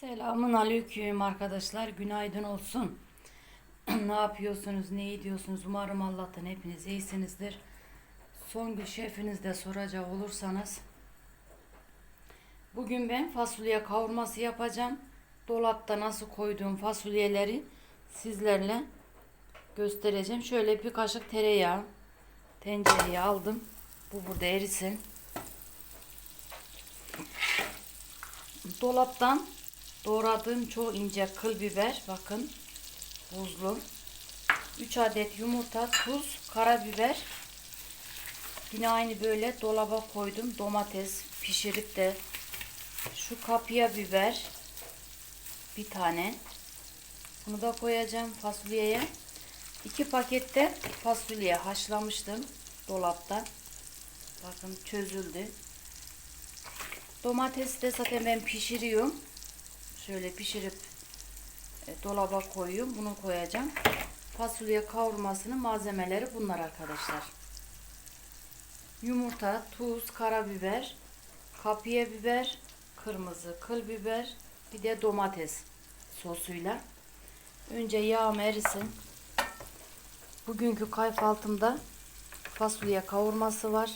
Selamun aleyküm arkadaşlar. Günaydın olsun. ne yapıyorsunuz? Ne ediyorsunuz? Umarım Allah'tan hepiniz iyisinizdir. Songül şefiniz de soracak olursanız. Bugün ben fasulye kavurması yapacağım. Dolapta nasıl koyduğum fasulyeleri sizlerle göstereceğim. Şöyle bir kaşık tereyağı tencereye aldım. Bu burada erisin. Dolaptan doğradığım çok ince kıl biber bakın buzlu 3 adet yumurta tuz karabiber. Yine aynı böyle dolaba koydum. Domates pişirip de şu kapya biber bir tane. Bunu da koyacağım fasulyeye. İki pakette fasulye haşlamıştım dolapta. Bakın çözüldü. Domatesi de zaten ben pişiriyorum. Şöyle pişirip e, dolaba koyuyorum. Bunu koyacağım. Fasulye kavurmasının malzemeleri bunlar arkadaşlar. Yumurta, tuz, karabiber, kapya biber, kırmızı kıl biber, bir de domates sosuyla. Önce yağım erisin. Bugünkü kayfaltımda fasulye kavurması var.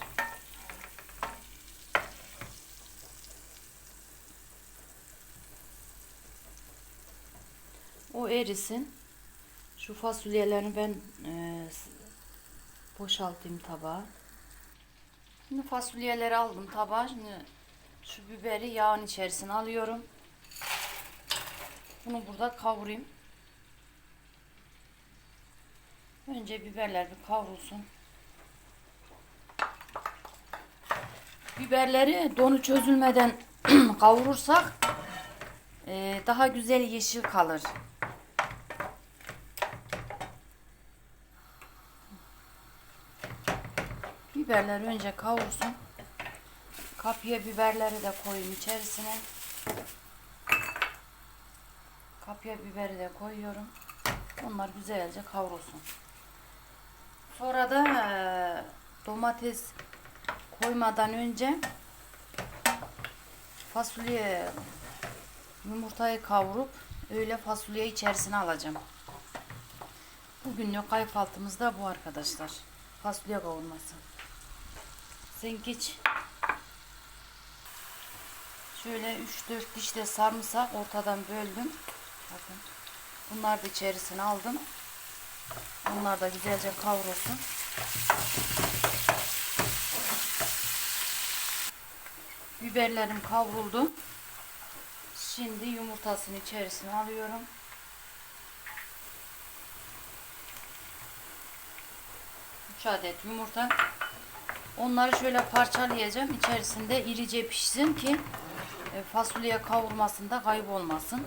O erisin. Şu fasulyelerini ben e, boşaltayım tabağa. Şimdi fasulyeleri aldım tabağa. Şimdi şu biberi yağın içerisine alıyorum. Bunu burada kavurayım. Önce biberler bir kavrulsun. Biberleri donu çözülmeden kavurursak e, daha güzel yeşil kalır. Biberler önce kavursun. Kapya biberleri de koyayım içerisine. Kapya biberi de koyuyorum. Onlar güzelce kavrulsun. Sonra da eee, domates koymadan önce fasulye yumurtayı kavurup öyle fasulye içerisine alacağım. Bugünlük kayfaltımız da bu arkadaşlar. Fasulye kavurması. Zengiç. Şöyle 3-4 diş de sarımsak ortadan böldüm. Bakın. Bunlar da içerisine aldım. Bunlar da güzelce kavrulsun. Biberlerim kavruldu. Şimdi yumurtasını içerisine alıyorum. Üç adet yumurta. Onları şöyle parçalayacağım. İçerisinde irice pişsin ki e, fasulye kavurmasında kaybolmasın.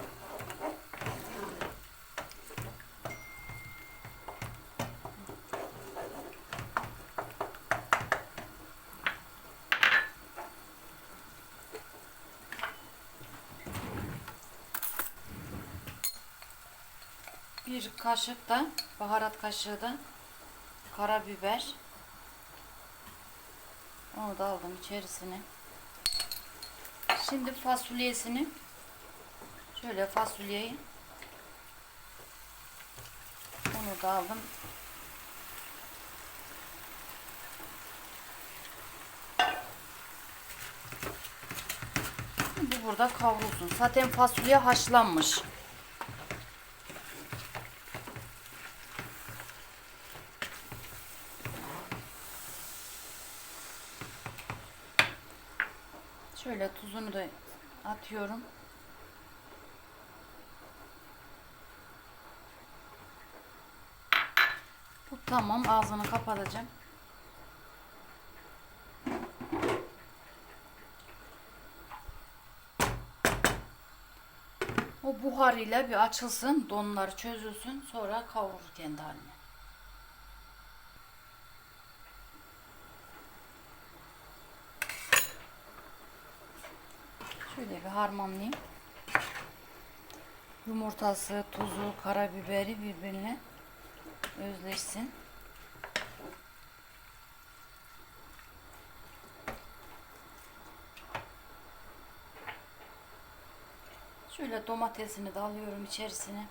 Bir kaşık da baharat kaşığı da karabiber. Onu da aldım içerisine. Şimdi fasulyesini şöyle fasulyeyi onu da aldım. Şimdi burada kavrulsun. Zaten fasulye haşlanmış. Şöyle tuzunu da atıyorum. Bu tamam. Ağzını kapatacağım. O buharıyla bir açılsın, donlar çözülsün, sonra kavurur kendi haline. Şöyle bir harmanlayayım. Yumurtası, tuzu, karabiberi birbirine özleşsin. Şöyle domatesini de alıyorum içerisine.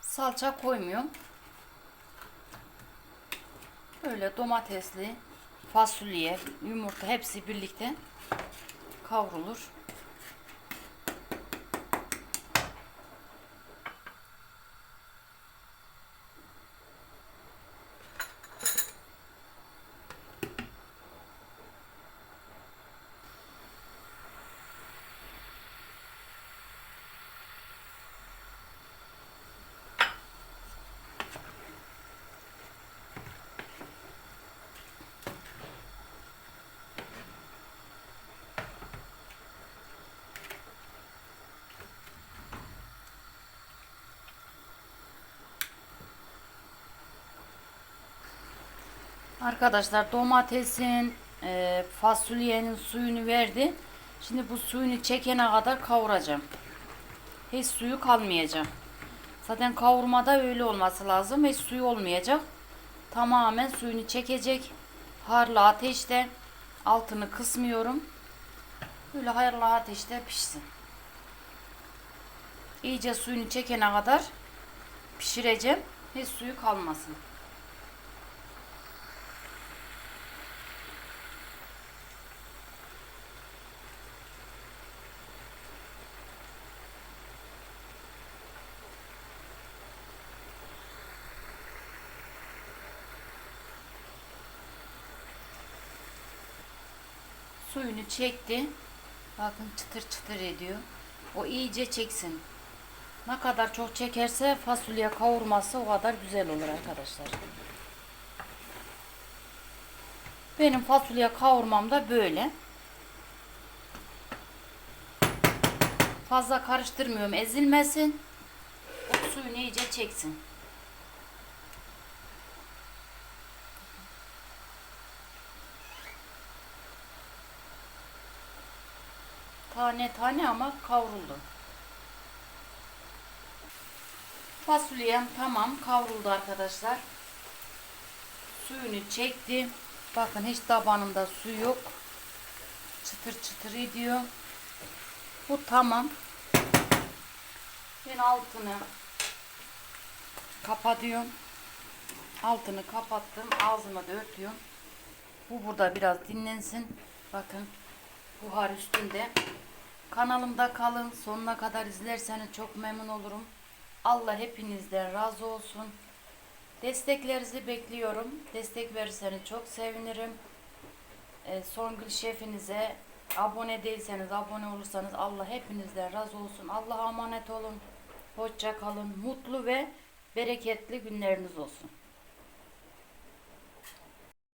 Salça koymuyorum. Böyle domatesli, fasulye, yumurta hepsi birlikte kavrulur. Arkadaşlar domatesin, e, fasulyenin suyunu verdi. Şimdi bu suyunu çekene kadar kavuracağım. Hiç suyu kalmayacak. Zaten kavurmada öyle olması lazım. Hiç suyu olmayacak. Tamamen suyunu çekecek. Harlı ateşte altını kısmıyorum. Böyle harlı ateşte pişsin. İyice suyunu çekene kadar pişireceğim. Hiç suyu kalmasın. Suyunu çekti. Bakın çıtır çıtır ediyor. O iyice çeksin. Ne kadar çok çekerse fasulye kavurması o kadar güzel olur arkadaşlar. Benim fasulye kavurmam da böyle. Fazla karıştırmıyorum ezilmesin. O suyunu iyice çeksin. Tane tane ama kavruldu. Fasulyem tamam kavruldu arkadaşlar. Suyunu çekti. Bakın hiç tabanında su yok. Çıtır çıtır ediyor. Bu tamam. Ben altını kapatıyorum. Altını kapattım. Ağzını da örtüyorum. Bu burada biraz dinlensin. Bakın buhar üstünde. Kanalımda kalın. Sonuna kadar izlerseniz çok memnun olurum. Allah hepinizden razı olsun. Desteklerinizi bekliyorum. Destek verirseniz çok sevinirim. Ee, Songül Şefinize abone değilseniz, abone olursanız Allah hepinizden razı olsun. Allah'a emanet olun. Hoşça kalın. Mutlu ve bereketli günleriniz olsun.